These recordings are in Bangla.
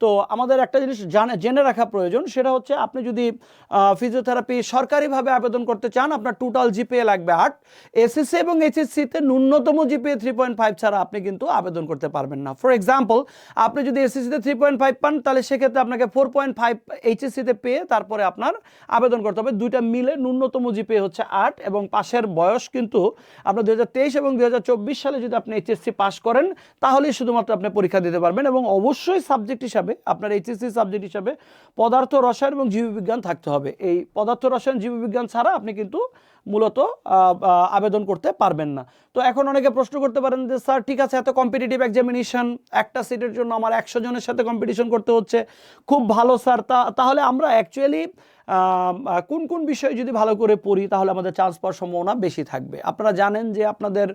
তো আমাদের একটা জিনিস জানে, জেনে রাখা প্রয়োজন, সেটা হচ্ছে আপনি যদি ফিজিওথেরাপি সরকারিভাবে আবেদন করতে চান, আপনার টোটাল জিপিএ লাগবে আট এসএসসি এবং এইচএসসিতে ন্যূনতম জিপিএ থ্রি পয়েন্ট ফাইভ ছাড়া আপনি কিন্তু আবেদন করতে পারবেন না। ফর এক্সাম্পল আপনি যদি এসএসসিতে থ্রি পয়েন্ট ফাইভ পান, তাহলে সেক্ষেত্রে আপনাকে ফোর পয়েন্ট ফাইভ এইচএসসিতে পেয়ে তারপরে আপনার আবেদন করতে হবে। দুইটা মিলে ন্যূনতম জিপিএ হচ্ছে আট এবং পাশের বয়স কিন্তু আপনার দু হাজার তেইশ এবং দু হাজার চব্বিশ সালে যদি আপনি এইচএসসি পাস করেন, তাহলেই শুধুমাত্র আপনি পরীক্ষা দিতে পারবেন এবং অবশ্যই সাবজেক্ট হিসাবে আপনার এইচএসসি সাবজেক্ট হিসাবে পদার্থ রসায়ন এবং জীববিজ্ঞান থাকতে হবে। এই পদার্থ রসায়ন, জীববিজ্ঞান ছাড়া আপনি কিন্তু মূলত আবেদন করতে পারবেন না। তো এখন অনেকে প্রশ্ন করতে পারেন যে, স্যার, ঠিক আছে, এত কম্পিটিটিভ এক্সামিনেশন একটা সিটের জন্য আমার একশো জনের সাথে কম্পিটিশন করতে হচ্ছে। খুব ভালো, স্যার। তা, তাহলে আমরা অ্যাকচুয়ালি কোন কোন বিষয়ে যদি ভালো করে পড়ি, তাহলে আমাদের চান্স পাওয়ার সম্ভাবনা বেশি থাকবে। আপনারা জানেন যে আপনাদের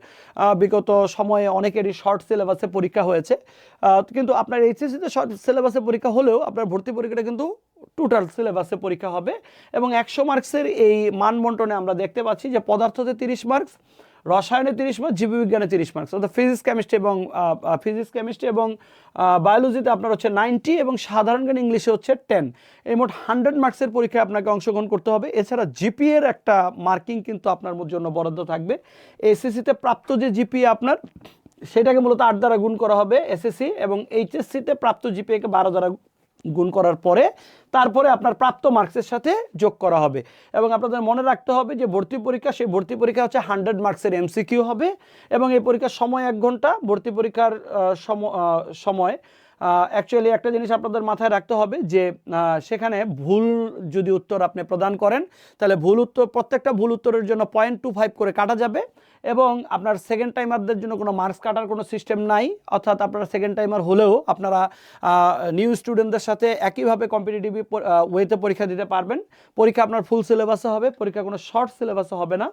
বিগত সময়ে অনেকেরই শর্ট সিলেবাসে পরীক্ষা হয়েছে। কিন্তু আপনার এইচএসসিতে শর্ট সিলেবাসে পরীক্ষা হলেও আপনার ভর্তি পরীক্ষাটা কিন্তু টোটাল সিলেবাসে পরীক্ষা হবে। এবং একশো মার্কসের এই মানবন্টনে আমরা দেখতে পাচ্ছি যে পদার্থতে তিরিশ মার্কস রসায়নে তিরিশ মার্কস জীববিজ্ঞানে তিরিশ মার্কস অর্থাৎ ফিজিক্স কেমিস্ট্রি এবং ফিজিক্স কেমিস্ট্রি এবং বায়োলজিতে আপনার হচ্ছে নাইনটি এবং সাধারণ জ্ঞান ইংলিশে হচ্ছে টেন এই মোট হান্ড্রেড মার্কসের পরীক্ষায় আপনাকে অংশগ্রহণ করতে হবে। এছাড়া জিপিএর একটা মার্কিং কিন্তু আপনার জন্য বরাদ্দ থাকবে। এসএসসিতে প্রাপ্ত যে জিপিএ আপনার, সেটাকে মূলত আট দ্বারা গুণ করা হবে এসএসসি এবং এইচএসসিতে প্রাপ্ত জিপিএকে বারো দ্বারা গুণ করার পরে তারপরে আপনার প্রাপ্ত মার্কসের সাথে যোগ করা হবে। এবং আপনাদের মনে রাখতে হবে যে ভর্তি পরীক্ষা, সেই ভর্তি পরীক্ষা হচ্ছে হান্ড্রেড মার্কসের এমসিকিউ হবে এবং এই পরীক্ষার সময় এক ঘণ্টা, ভর্তি পরীক্ষার সম- সময় অ্যাকচুয়ালি একটা জিনিস আপনাদের মাথায় রাখতে হবে যে সেখানে ভুল যদি উত্তর আপনি প্রদান করেন, তাহলে ভুল উত্তর, প্রত্যেকটা ভুল উত্তরের জন্য পয়েন্ট টু ফাইভ করে কাটা যাবে এবং আপনার সেকেন্ড টাইমারদের জন্য কোনো মার্কস কাটার কোনো সিস্টেম নাই। অর্থাৎ আপনারা সেকেন্ড টাইমার হলেও আপনারা নিউ স্টুডেন্টদের সাথে একইভাবে কম্পিটিটিভ ওয়েতে পরীক্ষা দিতে পারবেন। পরীক্ষা আপনার ফুল সিলেবাসে হবে পরীক্ষা কোনো শর্ট সিলেবাসে হবে না।